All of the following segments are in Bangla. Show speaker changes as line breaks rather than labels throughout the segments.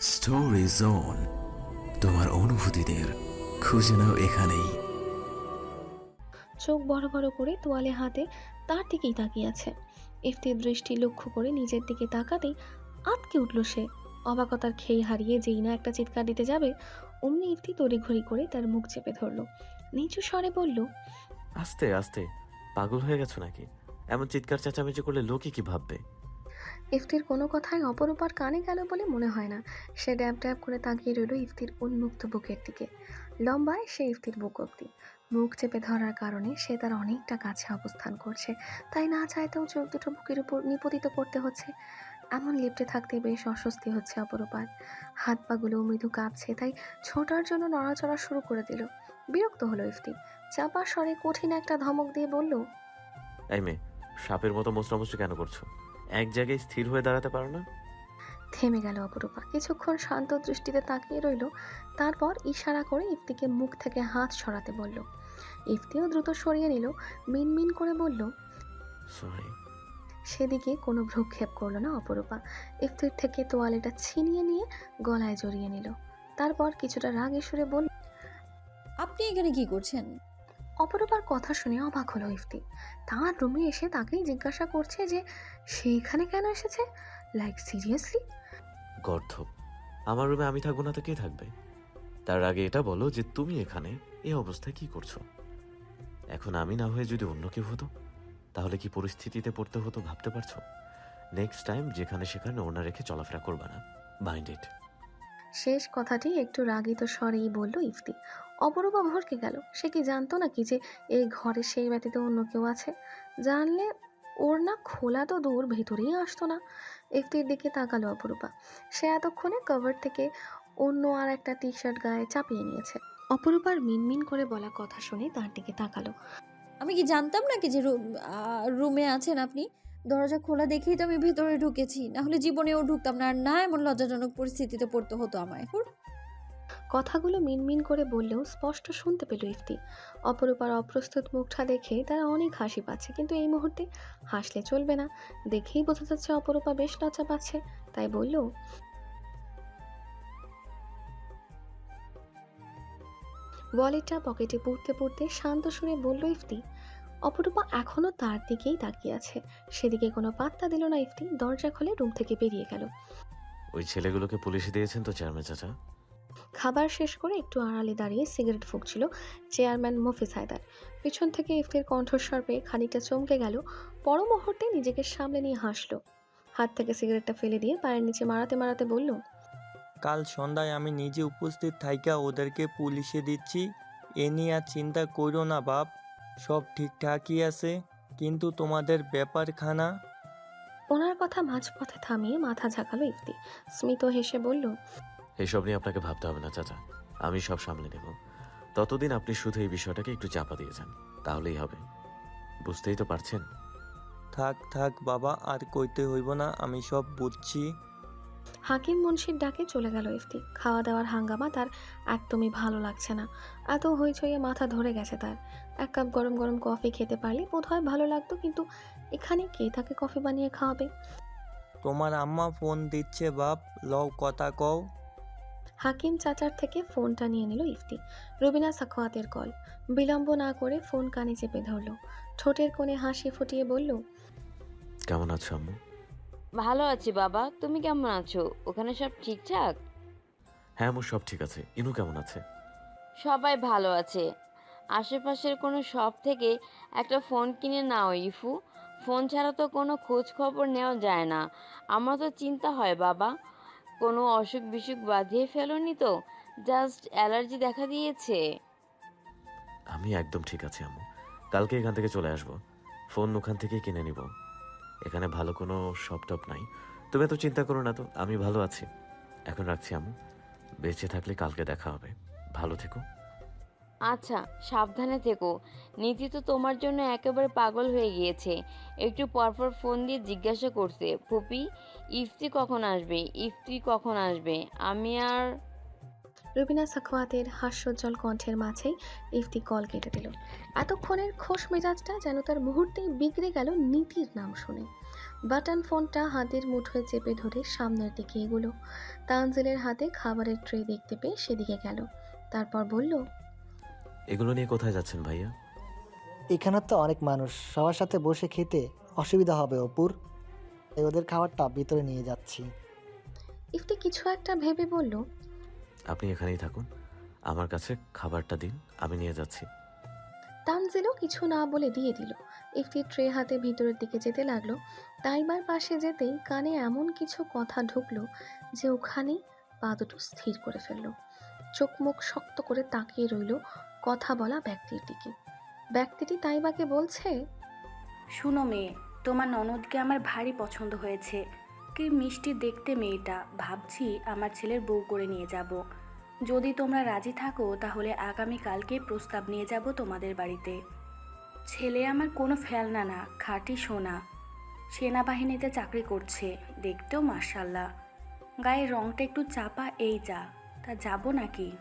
স্টোরি জোন তোমার অনুভূতিদের খুঁজে নাও এখানেই।
চোখ বড় বড় করে তোয়ালে হাতে তার দিকেই তাকিয়ে আছে। ইফতির দৃষ্টি লক্ষ্য করে নিজের দিকে তাকাতেই আটকে উঠল সে। অবাকতার খেই হারিয়ে যেই না একটা চিৎকার দিতে যাবে অমনি ইফতি তড়িঘড়ি করে তার মুখ চেপে ধরল। নিচু স্বরে বলল
আস্তে আস্তে পাগল হয়ে গেছো নাকি? এমন চিৎকার চেঁচামেচি করলে লোকে কি ভাববে?
ইফতির কোনো কথাই অপরূপার কানে গেল বলে মনে হয় না। সে ড্যাব ড্যাব করে তাকিয়ে রইল ইফতির উন্মুক্ত বুকের দিকে। লম্বায় সে ইফতির বুক অব্দি মুখ চেপে ধরার কারণে সে তার অনেকটা কাছে অবস্থান করছে। তাই না চাইতেও চোখ দুটো বুকের উপর নিপতিত করতে হচ্ছে। এমন লিপ্টে থাকতে বেশ অস্বস্তি হচ্ছে অপরূপার। হাত পাগুলো মৃদু কাঁপছে, তাই ছোটার জন্য নড়াচড়া শুরু করে দিল। বিরক্ত হলো ইফতি চাপা স্বরে কঠিন একটা ধমক দিয়ে বলল,
এই মেয়ে, সাপের মতো মোচড়ামুচড়ি কেন করছ? এক জায়গায় স্থির হয়ে দাঁড়াতে পারো না?
থেমে গেল অপরূপা। কিছুক্ষণ শান্ত দৃষ্টিতে তাকিয়ে রইল তারপর ইশারা করে ইফতিকে মুখ থেকে হাত সরাতে বলল। ইফতিও দ্রুত সরিয়ে নিল মিনমিন করে বলল
সরি
সেদিকে কোনো ভ্রুক্ষেপ করল না অপরূপা। ইফতির থেকে তোয়ালেটা ছিনিয়ে নিয়ে গলায় জড়িয়ে নিল। তারপর কিছুটা রাগ সুরে বলল
আপনি এখানে কি করছেন?
অপরূপার কথা শুনে অবাক হলো ইফতি। তার রুমে এসে তাকেই জিজ্ঞাসা করছে যে সেইখানে কেন এসেছে? লাইক সিরিয়াসলি
গর্ধব, আমার রুমে আমি থাকব না তো কে থাকবে? তার আগে এটা বলো যে, তুমি এখানে এই অবস্থায় কি করছ? এখন আমি না হয়ে যদি অন্য কেউ হতো, তাহলে কি পরিস্থিতিতে পড়তে হতো ভাবতে পারছ? নেক্সট টাইম যেখানে সেখানে ওনা রেখে চলাফেরা করবা না। মাইন্ড ইট
শেষ কথাটি একটু রাগিত স্বরেই বলল, ইফতি, অপরূপা ভরকে গেল। সে কি জানতো নাকি যে এই ঘরে সেই ব্যতীত অন্য কেউ আছে? জানলে ওর না খোলা তো দূর, ভেতরেই আসতো না। ইফতির দিকে তাকালো অপরূপা। সে এতক্ষণে কভার থেকে অন্য আর একটা টি শার্ট গায়ে চাপিয়ে নিয়েছে। অপরূপার মিনমিন করে বলা কথা শুনে তার দিকে তাকালো।
আমি কি জানতাম নাকি যে রুমে আছেন আপনি? দরজা খোলা দেখেই তো আমি ভেতরে ঢুকেছি। না হলে জীবনেও ঢুকতাম না। আর না এমন লজ্জাজনক পরিস্থিতিতে পড়তে হতো আমায়।
কথাগুলো মিনমিন করে বললেও স্পষ্ট শুনতে পেল ইফতি। অপরূপার অপ্রস্তুত মুখটা দেখে তারা অনেক হাসি পাচ্ছে। কিন্তু এই মুহূর্তে হাসলে চলবে না। দেখেই বোঝা যাচ্ছে অপরূপা বেশ লজ্জা পাচ্ছে। তাই বলল ওয়ালেটটা পকেটে পুড়তে পুড়তে শান্ত সুরে বলল, ইফতি অপরূপা এখনও তার দিকেই তাকিয়ে আছে। সেদিকে কোনো পাত্তা দিল না ইফতি দরজা খুলে রুম থেকে বেরিয়ে গেল।
ওই ছেলেগুলোকে পুলিশে দিয়েছেন তো চেয়ারম্যান চাচা?
খাবার শেষ করে একটু আড়ালে দাঁড়িয়ে সিগারেট ফুঁকছিল চেয়ারম্যান মফিজ হায়দার। পিছন থেকে ইফতির কণ্ঠস্বর পেয়ে খানিকটা চমকে গেল। পর মুহূর্তে নিজেকে সামলে নিয়ে হাসলো। হাত থেকে সিগারেটটা ফেলে দিয়ে পায়ের নিচে মারাতে মারাতে বলল
কাল সন্ধ্যায় আমি নিজে উপস্থিত থাইকা ওদেরকে পুলিশে দিচ্ছি। এ নিয়ে আর চিন্তা করো না বাপ। সব ঠিকঠাকই আছে কিন্তু তোমাদের ব্যাপারখানা?
ওনার কথা মাঝপথে থামিয়ে মাথা ঝাঁকালো ইফতি। স্মিত হেসে বলল
এসব নিয়ে আপনাকে ভাবতে হবে না চাচা। আমি সব সামলে নেব। ততদিন আপনি শুধু এই বিষয়টাকে একটু চাপা দিয়ে যান। তাহলেই হবে। বুঝতেই তো পারছেন?
থাক থাক বাবা আর কইতে হইব না আমি সব বুঝছি।
হাকিম মুন্সির ডাকে চলে গেল ইফতি খাওয়া দাওয়ার হাঙ্গামা তার একদমই ভালো লাগছে না। এত হইচইয়ে মাথা ধরে গেছে তার। এক কাপ গরম গরম কফি খেতে পারলে বোধহয় ভালো লাগতো কিন্তু এখানে কে তাকে কফি বানিয়ে খাওয়াবে?
তোমার আম্মা ফোন দিচ্ছে বাপ লও কথা কও।
হাকিম চাচার থেকে ফোনটা নিয়ে নিল ইফতি রুবিনা সাখোয়াতের কল। বিলম্ব না করে ফোন কানে চেপে ধরলো। ঠোঁটের কোণে হাসি ফুটিয়ে বলল
কেমন আছো আম্মু?
ভালো আছি বাবা তুমি কেমন আছো? ওখানে সব ঠিকঠাক?
হ্যাঁ আম্মু সব ঠিক আছে। ইনু কেমন আছে?
সবাই ভালো আছে। আশেপাশের কোনো শপ থেকে একটা ফোন কিনে নাও ইফু। ফোন ছাড়া তো কোনো খোঁজ খবর নেওয়া যায় না। আমার তো চিন্তা হয় বাবা কোনো অসুখ বিসুখ বাঁধিয়ে ফেলোনি তো? জাস্ট অ্যালার্জি দেখা দিয়েছে।
আমি একদম ঠিক আছি আম্মু। কালকে এখান থেকে চলে আসব। ফোন ওখান থেকেই কিনে নিব। এখানে ভালো কোনো শপ টপ নাই। তুমি এত চিন্তা করো না তো, আমি ভালো আছি। এখন রাখছি আম্মু। বেঁচে থাকলে কালকে দেখা হবে। ভালো থেকো।
আচ্ছা সাবধানে থেকো। নীতি তো তোমার জন্য একেবারে পাগল হয়ে গিয়েছে। একটু পরপর ফোন দিয়ে জিজ্ঞাসা করছে, ফুপি, ইফতি কখন আসবে? ইফতি কখন আসবে? আমি আর
রুবিনা সাখওয়াতের হাস্যোজ্জ্বল কণ্ঠের মাঝেই ইফতি কল কেটে দিল। এতক্ষণের খোশ মেজাজটা যেন তার মুহূর্তেই বিগড়ে গেল নীতির নাম শুনে। বাটন ফোনটা হাতের মুঠোয় চেপে ধরে সামনের দিকে এগুলো। তানজিলের হাতে খাবারের ট্রে দেখতে পেয়ে সেদিকে গেল। তারপর বলল
এগুলো নিয়ে কোথায় যাচ্ছেন ভাইয়া?
এখানে তো অনেক মানুষ। সবার সাথে বসে খেতে অসুবিধা হবে অপুর। তাই ওদের খাবারটা ভিতরে নিয়ে যাচ্ছি।
ইফতি কিছু একটা ভেবে বলল
আপনি এখানেই থাকুন। আমার কাছে খাবারটা দিন আমি নিয়ে যাচ্ছি।
তানজিলও কিছু না বলে দিয়ে দিল। ইফতি ট্রে হাতে ভিতরের দিকে যেতে লাগল। তাইবার পাশে যেতেই কানে এমন কিছু কথা ঢুকলো যে ওখানেই পা দুটো স্থির করে ফেলল। চোখ মুখ শক্ত করে তাকিয়ে রইল কথা বলা ব্যক্তির দিকে। ব্যক্তিটি তাইবাকে বলছে
শুনো মেয়ে তোমার ননদকে আমার ভারী পছন্দ হয়েছে। কি মিষ্টি দেখতে মেয়েটা ভাবছি আমার ছেলের বউ করে নিয়ে যাব। যদি তোমরা রাজি থাকো, তাহলে আগামী কালকে প্রস্তাব নিয়ে যাব তোমাদের বাড়িতে। ছেলে আমার কোনো ফেলনা না, খাঁটি সোনা। সেনাবাহিনীতে চাকরি করছে, দেখতেও মার্শাল্লাহ গায়ের রংটা একটু চাপা, এই যা, তা যাব নাকি?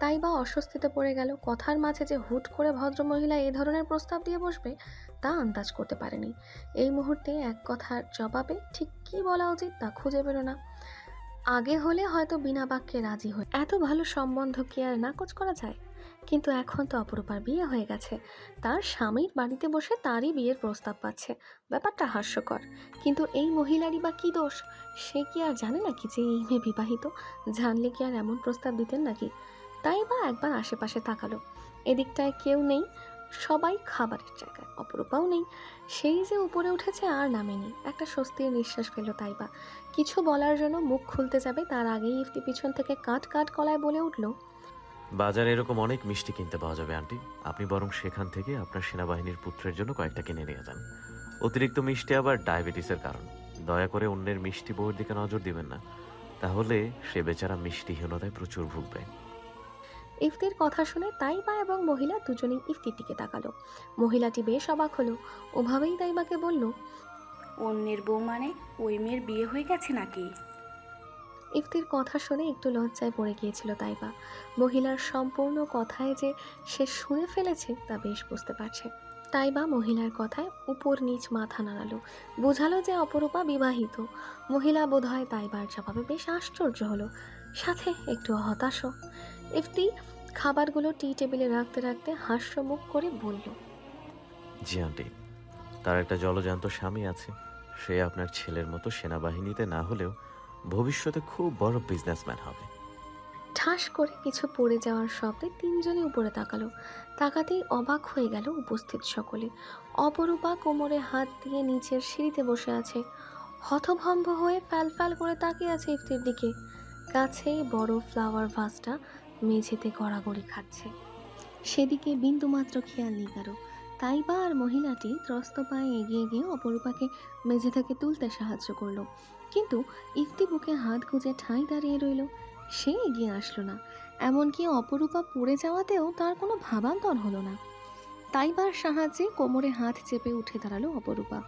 তাই বা অস্বস্তিতে পড়ে গেল, কথার মাঝে যে হুট করে ভদ্রমহিলা এই ধরনের প্রস্তাব দিয়ে বসবে, তা আন্দাজ করতে পারেনি। এই মুহূর্তে এক কথার জবাবে ঠিক কী বলা উচিত তা খুঁজে বেরো না আগে হলে হয়তো বিনা বাক্যে রাজি হয়ে এত ভালো সম্বন্ধ কি আর নাকচ করা যায়? কিন্তু এখন তো অপরূপার বিয়ে হয়ে গেছে। তার স্বামীর বাড়িতে বসে তারই বিয়ের প্রস্তাব পাচ্ছে। ব্যাপারটা হাস্যকর। কিন্তু এই মহিলারই বা কী দোষ? সে কি আর জানে নাকি যে এই মেয়ে বিবাহিত? জানলে কি আর এমন প্রস্তাব দিতেন নাকি? তাই বা একবার আশেপাশে তাকালো। এদিকটায় কেউ নেই। সবাই খাবারের জায়গায় অপরূপাও নেই। সেই যে উপরে উঠেছে আর নামেনি। একটা স্বস্তির নিঃশ্বাস ফেলল তাইবা। কিছু বলার জন্য মুখ খুলতে যাবে, তার আগেই ইফতি পিছন থেকে কাট কাট কলায় বলে উঠল,
বাজারে এরকম অনেক মিষ্টি কিনতে পাওয়া যাবে, আন্টি। আপনি বরং সেখান থেকে আপনার সেনাবাহিনীর পুত্রের জন্য কয়েকটা কিনে নিয়ে যান। অতিরিক্ত মিষ্টি আবার ডায়াবেটিসের কারণ। দয়া করে অন্যের মিষ্টি বউয়ের দিকে নজর দিবেন না। তাহলে সে বেচারা মিষ্টিহীনতায় প্রচুর ভুগবে।
ইফতির কথা শুনে তাইবা এবং মহিলা দুজনেই ইফতির দিকে তাকালো। মহিলাটি বেশ অবাক হলো। ওভাবেই তাইবাকে বলল
অন্যের বউ মানে ওই মেয়ের বিয়ে হয়ে গেছে নাকি?
ইফতির কথা শুনে একটু লজ্জায় পড়ে গিয়েছিল তাইবা। মহিলার সম্পূর্ণ কথায় যে সে শুনে ফেলেছে তা বেশ বুঝতে পারছে। তাইবা মহিলার কথায় উপর নিচ মাথা নাড়ালো। বোঝালো যে অপরূপা বিবাহিত। মহিলা বোধহয় তাইবার জবাবে বেশ আশ্চর্য হলো। সাথে একটু হতাশও। ইফতি খাবারগুলো টি টেবিলে রাখতে রাখতে হাস্যমুখ করে বলল
জি আন্টি তার একটা জলজান্ত স্বামী আছে। সে আপনার ছেলের মতো সেনাবাহিনীতে না হলেও ভবিষ্যতে খুব বড় বিজনেসম্যান হবে।
ঠাস করে কিছু পড়ে যাওয়ার শব্দে তিনজনে উপরে তাকালো। তাকাতেই অবাক হয়ে গেল উপস্থিত সকলে। অপরূপা কোমরে হাত দিয়ে নিচের সিঁড়িতে বসে আছে। হতভম্ব হয়ে ফ্যাল ফ্যাল করে তাকিয়ে আছে ইফতির দিকে। কাছেই বড় ফ্লাওয়ার ভাসটা মেঝেতে গড়াগড়ি খাচ্ছে। সেদিকে বিন্দুমাত্র খেয়াল নেই কারও। তাই বা আর মহিলাটি ত্রস্ত পায়ে এগিয়ে গিয়ে অপরূপাকে মেঝে থেকে তুলতে সাহায্য করল। কিন্তু ইফতি বুকে হাত গুজে ঠাঁই দাঁড়িয়ে রইল। সে এগিয়ে আসলো না। এমনকি অপরূপা পড়ে যাওয়াতেও তার কোনো ভাবান্তর হলো না। তাইবার সাহায্যে কোমরে হাত চেপে উঠে দাঁড়াল অপরূপা।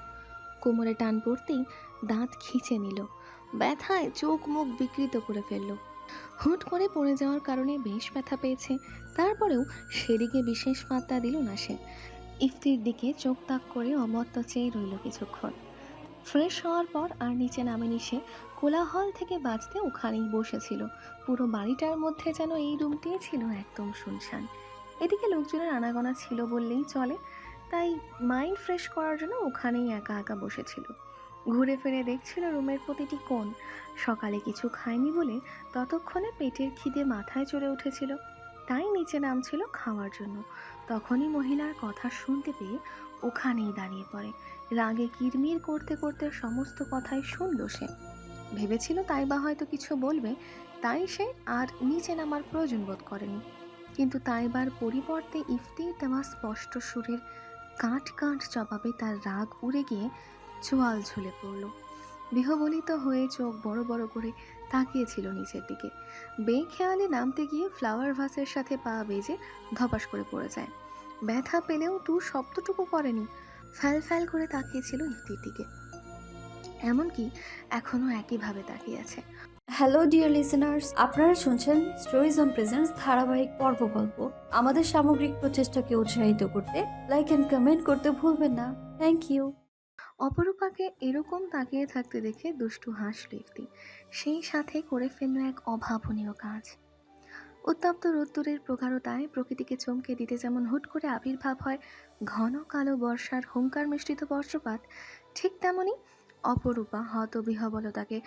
কোমরে টান পড়তেই দাঁত খিঁচে নিল। ব্যথায় চোখ মুখ বিকৃত করে ফেলল। হুট করে পড়ে যাওয়ার কারণে বেশ ব্যথা পেয়েছে। তারপরেও সেদিকে বিশেষ পাত্তা দিল না সে। ইফতির দিকে চোখ তাক করে অমত্ত চেয়ে রইল কিছুক্ষণ। ফ্রেশ হওয়ার পর আর নিচে নামেনি সে। কোলাহল থেকে বাঁচতে ওখানেই বসেছিল। পুরো বাড়িটার মধ্যে যেন এই রুমটি ছিল একদম শুনশান। এদিকে লোকজনের আনাগোনা ছিল বললেই চলে। তাই মাইন্ড ফ্রেশ করার জন্য ওখানেই একা একা বসেছিল। ঘুরে ফিরে দেখছিল রুমের প্রতিটি কোণ। সকালে কিছু খায়নি বলে ততক্ষণে পেটের খিদে মাথায় চড়ে উঠেছিল। তাই নিচে নামছিল খাওয়ার জন্য। তখনই মহিলার কথা শুনতে পেয়ে ওখানেই দাঁড়িয়ে পড়ে। রাগে কিরমির করতে করতে সমস্ত কথাই শুনল সে। ভেবেছিল তাই বা হয়তো কিছু বলবে, তাই সে আর নিচে নামার প্রয়োজন বোধ করেনি। কিন্তু তাইবার পরিবর্তে ইফতির দেওয়া স্পষ্ট সুরের কাঁট কাঁট জবাবে তার রাগ উড়ে গিয়ে চোয়াল ঝুলে পড়ল। বিহবলিত হয়ে চোখ বড় বড় করে তাকিয়েছিল নিচের দিকে। বেখেয়ালে নামতে গিয়ে ফ্লাওয়ার ভাসের সাথে পা বেজে ধপাস করে পড়ে যায়। ব্যথা পেলেও টু শব্দটুকু করেনি। ফ্যাল ফ্যাল করে তাকিয়েছিল ইফতির দিকে। এমনকি এখনও একইভাবে তাকিয়ে আছে।
হ্যালো ডিয়ার লিসেনার্স আপনারা শুনছেন স্টোরিজ অন প্রেজেন্স ধারাবাহিক পর্ব গল্প। আমাদের সামগ্রিক প্রচেষ্টাকে উৎসাহিত করতে লাইক অ্যান্ড কমেন্ট করতে ভুলবেন না। থ্যাংক ইউ
অপরূপাকে এরকম তাকিয়ে থাকতে দেখে দুষ্টু হাসল একটি। সেই সাথে করে ফেলল এক অভাবনীয় কাজ। উত্তপ্ত রোদ্দুরের প্রগাঢ়তায় প্রকৃতিকে চমকে দিতে যেমন হুট করে আবির্ভাব হয়, ঘন কালো বর্ষার হুঙ্কার মিশ্রিত বজ্রপাত, ঠিক তেমনি অপরূপা হতবিহবলতাকে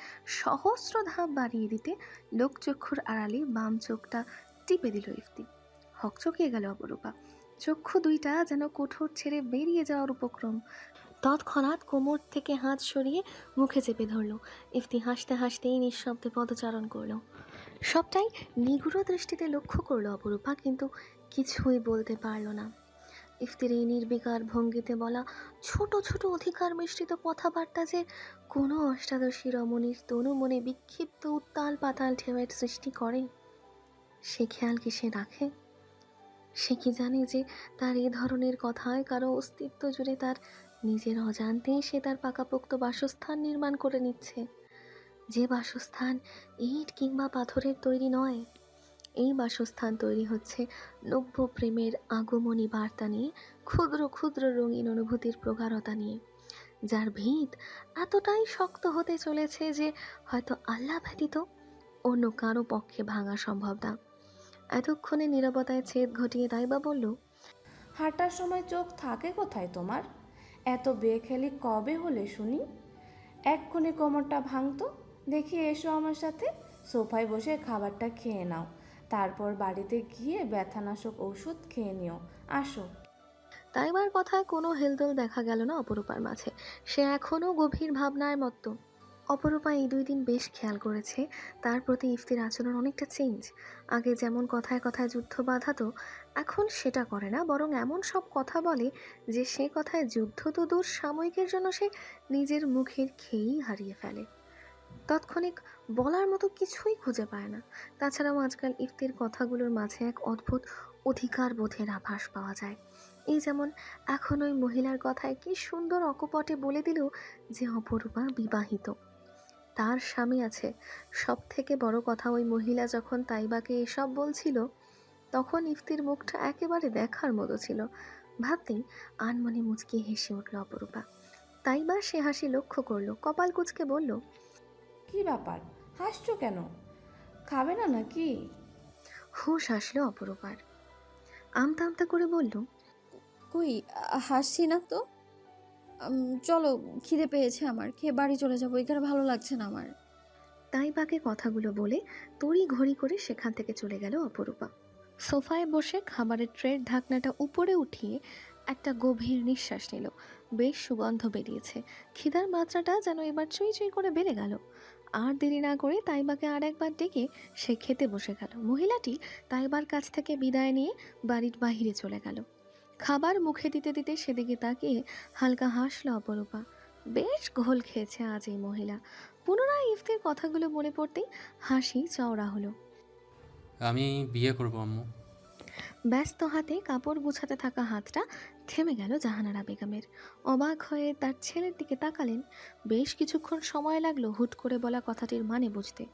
সহস্র ধাপ বাড়িয়ে দিতে লোকচক্ষুর আড়ালে বাম চোখটা টিপে দিল ইফতি হকচকিয়ে গেল অপরূপা। চক্ষু দুইটা যেন কঠোর ছেড়ে বেরিয়ে যাওয়ার উপক্রম। তৎক্ষণাৎ কোমর থেকে হাত সরিয়ে মুখে চেপে ধরল। ইফতি হাসতে হাসতেই নিঃশব্দে পদচারণ করল। সবটাই নিগুড় দৃষ্টিতে লক্ষ্য করল অপরূপা, কিন্তু কিছুই বলতে পারল না। ইফতির এই নির্বিকার ভঙ্গিতে বলা ছোট ছোট অধিকার মিশ্রিত কথাবার্তা যে কোনো অষ্টাদশী রমণীর তনু মনে বিক্ষিপ্ত উত্তাল পাতাল ঢেউয়ের সৃষ্টি করে, সে খেয়াল কি সে রাখে? সে কি জানে যে তার এই ধরনের কথায় কারও অস্তিত্ব জুড়ে তার নিজের অজান্তেই সে তার পাকাপোক্ত বাসস্থান নির্মাণ করে নিচ্ছে। যে বাসস্থান ইট কিংবা পাথরের তৈরি নয়, এই বাসস্থান তৈরি হচ্ছে নব্য প্রেমের আগমনী বার্তা নিয়ে, ক্ষুদ্র ক্ষুদ্র রঙিন অনুভূতির প্রগাঢ়তা নিয়ে, যার ভিত এতটাই শক্ত হতে চলেছে যে হয়তো আল্লাহ ব্যতীত অন্য কারও পক্ষে ভাঙা সম্ভব না। এতক্ষণে নীরবতায় ছেদ ঘটিয়ে তাইবা বলল,
হাঁটার সময় চোখ থাকে কোথায় তোমার? এত বেখেলি কবে হলে শুনি? এক্ষুনি কোমরটা ভাঙতো, দেখি এসো আমার সাথে, সোফায় বসে খাবারটা খেয়ে নাও। তারপর বাড়িতে গিয়ে ব্যথানাশক ওষুধ খেয়ে নিও, আসো।
তাইবার কথায় কোনো হেলদোল দেখা গেল না অপরূপার মাঝে। সে এখনও গভীর ভাবনায় মতো অপরূপা এই দুই দিন বেশ খেয়াল করেছে। তার প্রতি ইফতির আচরণ অনেকটা চেঞ্জ আগে যেমন কথায় কথায় যুদ্ধ বাধাতো, এখন সেটা করে না, বরং এমন সব কথা বলে যে সে কথায় যুদ্ধ তো দূর, সাময়িকের জন্য সে নিজের মুখের খেয়েই হারিয়ে ফেলে। তৎক্ষণিক বলার মতো কিছুই খুঁজে পায় না। তাছাড়াও আজকাল ইফতির কথাগুলোর মাঝে এক অদ্ভুত অধিকার বোধের আভাস পাওয়া যায়। এই যেমন, এখন ওই মহিলার কথায় কি সুন্দর অকপটে বলে দিল যে অপরূপা বিবাহিত। তার স্বামী আছে। সব থেকে বড় কথা ওই মহিলা যখন তাইবাকে এসব বলছিল তখন ইফতির মুখটা একেবারে দেখার মতো ছিল। ভাবতেই আনমনে মুচকি হেসে উঠল অপরূপা। তাইবা সে হাসি লক্ষ্য করল কপাল কুচকে বলল
কি ব্যাপার? হাসছো কেন? খাবে না নাকি?
হুশ আসলো অপরূপার। আমতা আমতা করে বলল
কই হাসছি না তো? চলো, খিদে পেয়েছে আমার, খেয়ে বাড়ি চলে যাব, এখানে ভালো লাগছে না আমার।
তাই বাকে কথাগুলো বলে তড়ি ঘড়ি করে সেখান থেকে চলে গেল অপরূপা। সোফায় বসে খাবারের ট্রের ঢাকনাটা উপরে উঠিয়ে একটা গভীর নিঃশ্বাস নিল। বেশ সুগন্ধ বেরিয়েছে। খিদার মাত্রাটা যেন এবার চুই চুই করে বেড়ে গেল। আর দেরি না করে তাইবাকে আর একবার ডেকে সে খেতে বসে গেল। মহিলাটি তাইবার কাছ থেকে বিদায় নিয়ে বাড়ির বাহিরে চলে গেল। খাবার মুখে দিতে দিতে সেদিকে তাকিয়ে হালকা হাসল অপরূপা। বেশ ঘোল খেয়েছে আজ এই মহিলা। পুনরায় ইফতির কথাগুলো মনে পড়তেই হাসি চওড়া হলো।
আমি বিয়ে করব আম্মু।
ব্যস্ত হাতে কাপড় গুছাতে থাকা হাতটা থেমে গেল জাহানারা বেগমের। অবাক হয়ে তার ছেলের দিকে তাকালেন। বেশ কিছুক্ষণ সময় লাগল হুট করে বলা কথাটির মানে বুঝতে।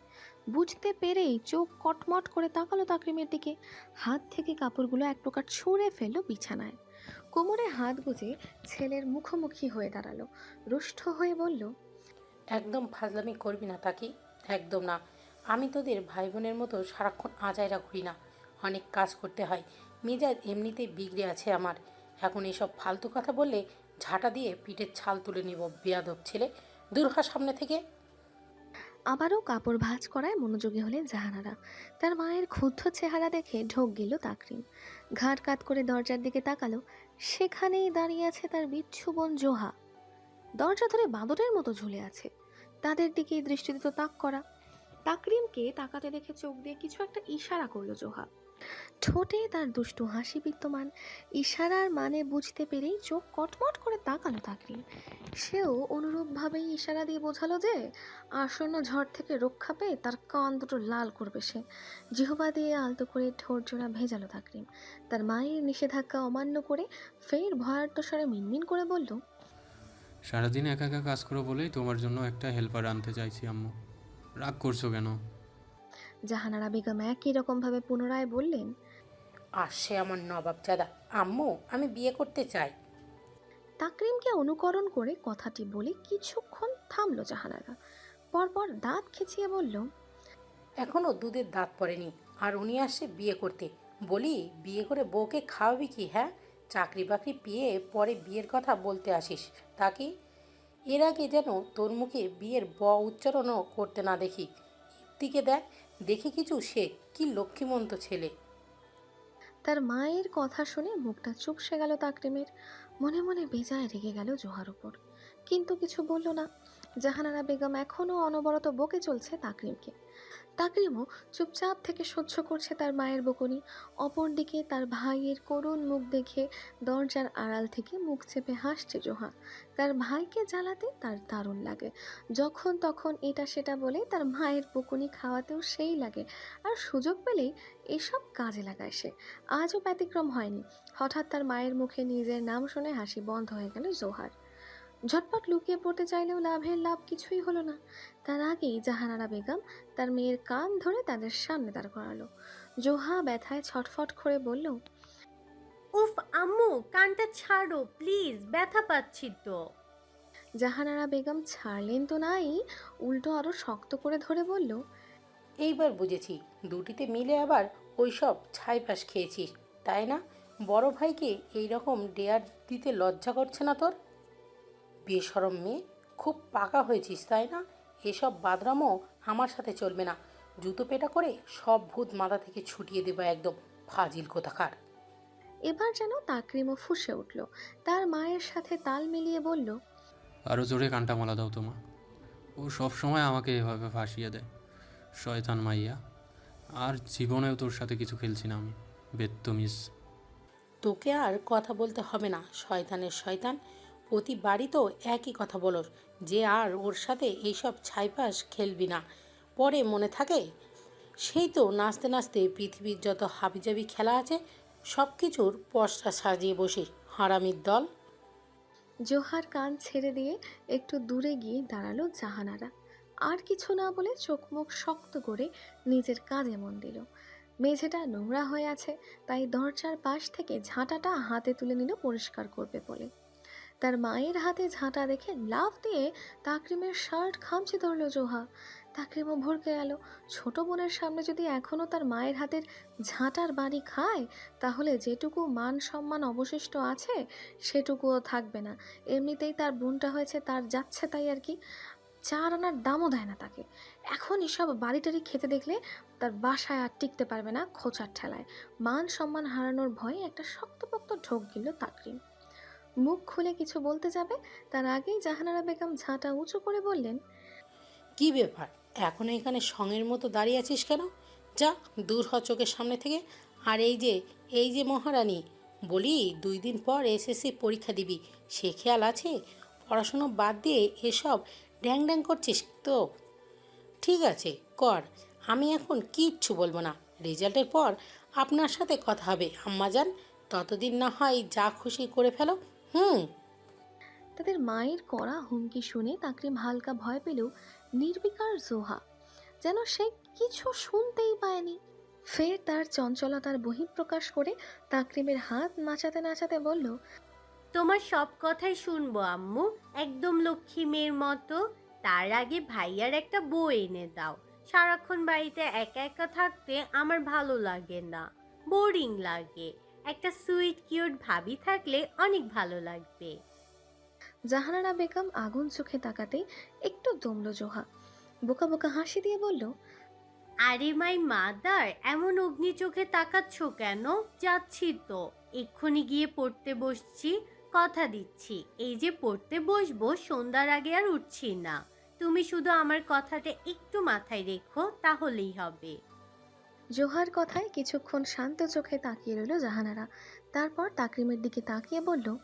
বুঝতে পেরেই চোখ কটমট করে তাকালো তাকরিমের দিকে। হাত থেকে কাপড়গুলো এক প্রকার ছুঁড়ে ফেলল বিছানায়। কোমরে হাত গুজে ছেলের মুখোমুখি হয়ে দাঁড়াল। রুষ্ট হয়ে বলল,
একদম ফাজলামি করবি না তাকি, একদম না। আমি তোদের ভাই বোনের মতো সারাক্ষণ আজাইরা করি না। অনেক কাজ করতে হয়। মেজাজ এমনিতেই বিগড়ে আছে আমার। এখন এসব ফালতু কথা বললে ঝাঁটা দিয়ে পিঠের ছাল তুলে নিব, বেয়াদব ছেলে। দূর সামনে থেকে
আবারও কাপড় ভাঁজ করায় মনোযোগী হলেন জাহানারা। তার মায়ের ক্ষুদ্ধ চেহারা দেখে ঢোক গেল তাকরিম। ঘাট কাত করে দরজার দিকে তাকালো। সেখানেই দাঁড়িয়ে আছে তার বিচ্ছু বোন জোহা। দরজা ধরে বাঁদরের মতো ঝুলে আছে। তাদের দিকেই দৃষ্টি দিত তাক করা। তাকরিমকে তাকাতে দেখে চোখ দিয়ে কিছু একটা ইশারা করল জোহা। ঠোঁটে তার দুষ্টু হাসি বিদ্যমান। ইশারার মানে বুঝতে পেরেই চোখ কটমট করে তাকালো তাকরিম সেও অনুরূপভাবেই ইশারা দিয়ে বোঝালো যে, আসন্ন ঝড় থেকে রক্ষা পেয়ে তার কান দুটো লাল করবে সে। জিহবা দিয়ে আলতো করে ঠোঁট জোড়া ভেজালো তাকরিম তার মায়ের নিষেধাজ্ঞা অমান্য করে ফের ভয়ার্ত স্বরে মিনমিন করে বলল,
সারাদিন একা একা কাজ করো বলেই তোমার জন্য একটা হেল্পার আনতে চাইছি, আম্মু। রাগ করছ কেন?
জাহানারা বেগম একই রকমভাবে পুনরায় বললেন
আসছে আমার নবাবজাদা। আম্মু আমি বিয়ে করতে চাই।
তাকরিমকে অনুকরণ করে কথাটি বলে কিছুক্ষণ থামলো জাহানারা। পরপর দাঁত খেঁচিয়ে বলল
এখনও দুধের দাঁত পড়েনি আর উনি আসছে বিয়ে করতে। বলি বিয়ে করে বউকে খাওয়াবি কি হ্যাঁ? চাকরি বাকরি পেয়ে পরে বিয়ের কথা বলতে আসিস। তা কি? এর আগে যেন তোর মুখে বিয়ের ব উচ্চারণও করতে না দেখি। দিকে দেখ দেখে কিছু সে কি লক্ষ্মীমন্ত ছেলে।
তার মায়ের কথা শুনে মুখটা চুপসে গেল তাকরিমের। মনে মনে বেজায় রেগে গেল জোহার উপর। কিন্তু কিছু বলল না। জাহানারা বেগম এখনও অনবরত বকে চলছে তাকরিমকে। তাকরিমও চুপচাপ থেকে সহ্য করছে তার মায়ের বকুনি। অপরদিকে তার ভাইয়ের করুণ মুখ দেখে দরজার আড়াল থেকে মুখ চেপে হাসছে জোহা তার ভাইকে জ্বালাতে তার দারুণ লাগে। যখন তখন এটা সেটা বলে তার মায়ের বকুনি খাওয়াতেও সেই লাগে। আর সুযোগ পেলেই এসব কাজে লাগায় সে। আজও ব্যতিক্রম হয়নি। হঠাৎ তার মায়ের মুখে নিজের নাম শুনে হাসি বন্ধ হয়ে গেল জোহার ঝটপট লুকিয়ে পড়তে চাইলেও লাভের লাভ কিছুই হলো না। তার আগেই জাহানারা বেগম তার মেয়ের কান ধরে তাদের সামনে দাঁড় করালো। জোহা ব্যথায় ছটফট করে বলল
উফ আম্মু কানটা ছাড়ো প্লিজ ব্যথা পাচ্ছি তো।
জাহানারা বেগম ছাড়লেন তো নাই উল্টো আরও শক্ত করে ধরে বলল
এইবার বুঝেছি দুটিতে মিলে আবার ওই সব ছাইপাস খেয়েছিস তাই না? বড় ভাইকে এই রকম ডেয়ার দিতে লজ্জা করছে না তোর? বেসরম মেয়ে খুব পাকা হয়েছিস তাই না? এসব বাদরামও আমার সাথে চলবে না। জুতো পেটা করে সব ভূত মাথা থেকে ছুটিয়ে দেবো একদম ফাজিল কোথাকার।
এবার যেন তাকরিমও ফুসে উঠল। তার মায়ের সাথে তাল মিলিয়ে বলল
আরও জোরে কানটা মালা দাও তোমা ও সব সময় আমাকে এভাবে ফাঁসিয়ে দেয়। শয়তান মাইয়া আর জীবনেও তোর সাথে কিছু খেলছি না আমি। বেত্তমিস
তোকে আর কথা বলতে হবে না শয়তানের শয়তান। প্রতি বাড়ি তো একই কথা বলো, যে আর ওর সাথে এইসব ছাইপাস খেলবি না। পরে মনে থাকে, সেই তো নাচতে নাচতে পৃথিবীর যত হাবিজাবি খেলা আছে, সব কিছুর পশটা সাজিয়ে বসিস হারামির দল।
জোহার কান ছেড়ে দিয়ে একটু দূরে গিয়ে দাঁড়াল জাহানারা। আর কিছু না বলে চোখ মুখ শক্ত করে নিজের কাজে মন দিল। মেঝেটা নোংরা হয়ে আছে, তাই দরজার পাশ থেকে ঝাঁটাটা হাতে তুলে নিল পরিষ্কার করবে বলে। তার মায়ের হাতে ঝাঁটা দেখে লাফ দিয়ে তাকরিমের শার্ট খামচে ধরলো জোহা। তাকরিমও ভরকে গেল। ছোট বোনের সামনে যদি এখনও তার মায়ের হাতের ঝাঁটার বাড়ি খায়, তাহলে যেটুকু মান সম্মান অবশিষ্ট আছে, সেটুকুও থাকবে না। এমনিতেই তার বোনটা হয়েছে, তার যাচ্ছে তাই আর কি। চার আনার দামও দেয় না তাকে। এখন এসব বাড়িটারি খেতে দেখলে তার বাসায় আর টিকতে পারবে না খোঁচার ঠেলায়। মান সম্মান হারানোর ভয়ে একটা শক্তপোক্ত ঢোক গেল তাকরিম। মুখ খুলে কিছু বলতে যাবে? তার আগেই জাহানারা বেগম ঝাঁটা উঁচু করে বললেন,
কি ব্যাপার? এখনও এখানে সঙের মতো দাঁড়িয়ে আছিস কেন? যা, দূর হ চোখের সামনে থেকে। আর এই যে এই যে মহারানী, বলি দুই দিন পর এসএসসি পরীক্ষা দিবি, সে খেয়াল আছে? পড়াশুনো বাদ দিয়ে এসব ড্যাং ড্যাং করছিস তো? ঠিক আছে, কর। আমি এখন কিচ্ছু বলব না। রেজাল্টের পর আপনার সাথে কথা হবে, আম্মাজান। ততদিন না হয় যা খুশি করে ফেলো। হুম।
তাদের মায়ের কড়া হুমকি শুনে তাকরিম হালকা ভয় পেলেও নির্বিকার জোহা যেন সে কিছু শুনতেই পায়নি। ফের তার চঞ্চলতার বহিঃপ্রকাশ করে তাকরিমের হাত নাচাতে নাচাতে বলল
তোমার সব কথাই শুনব আম্মু। একদম লক্ষ্মী মেয়ের মতো। তার আগে ভাইয়ার একটা বউ এনে দাও। সারাক্ষণ বাড়িতে একা একা থাকতে আমার ভালো লাগে না। বোরিং লাগে। একটা সুইট কিউট ভাবি থাকলে অনেক ভালো লাগবে।
জাহানারা বেগম আগুন চোখে তাকাতেই একটু দমল জোহা। বোকা বোকা হাসি দিয়ে বলল
আরে মাই মাদার এমন অগ্নি চোখে তাকাচ্ছ কেন? যাচ্ছি তো। এক্ষুনি গিয়ে পড়তে বসছি কথা দিচ্ছি। এই যে পড়তে বসবো সন্ধ্যার আগে আর উঠছি না। তুমি শুধু আমার কথাটা একটু মাথায় রেখো তাহলেই হবে।
জোহার কথায় কিছুক্ষণ শান্ত চোখে তাকিয়ে রইল জাহানারা। তারপর তাকরিমের দিকে তাকিয়ে বলল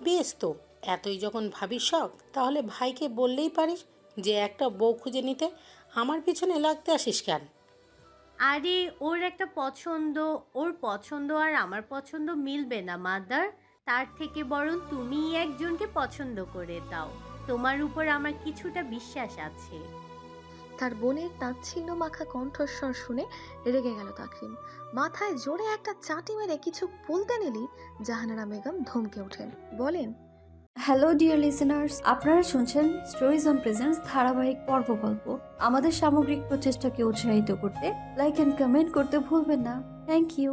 বেশ তো এতই যখন ভাবিস শখ তাহলে ভাইকে বললেই পারিস যে একটা বউ খুঁজে নিতে আমার পিছনে লাগতে আসিস কেন?
আরে ওর একটা পছন্দ ওর পছন্দ আর আমার পছন্দ মিলবে না মাদার। তার থেকে বরং তুমি একজনকে পছন্দ করে দাও। তোমার উপর আমার কিছুটা বিশ্বাস আছে।
তার বোনের তাচ্ছিল্য মাখা কণ্ঠস্বর শুনে রেগে গেল তাকরিম। মাথায় জোরে একটা চাটি মেরে কিছু বলতে নিলি জাহানারা বেগম ধমকে ওঠেন। বলেন
হ্যালো ডিয়ার লিসেনার্স আপনারা শুনছেন স্টোরিজ অন প্রেজেন্স ধারাবাহিক পর্ব গল্প। আমাদের সামগ্রিক প্রচেষ্টাকে উৎসাহিত করতে লাইক অ্যান্ড কমেন্ট করতে ভুলবেন না। Thank you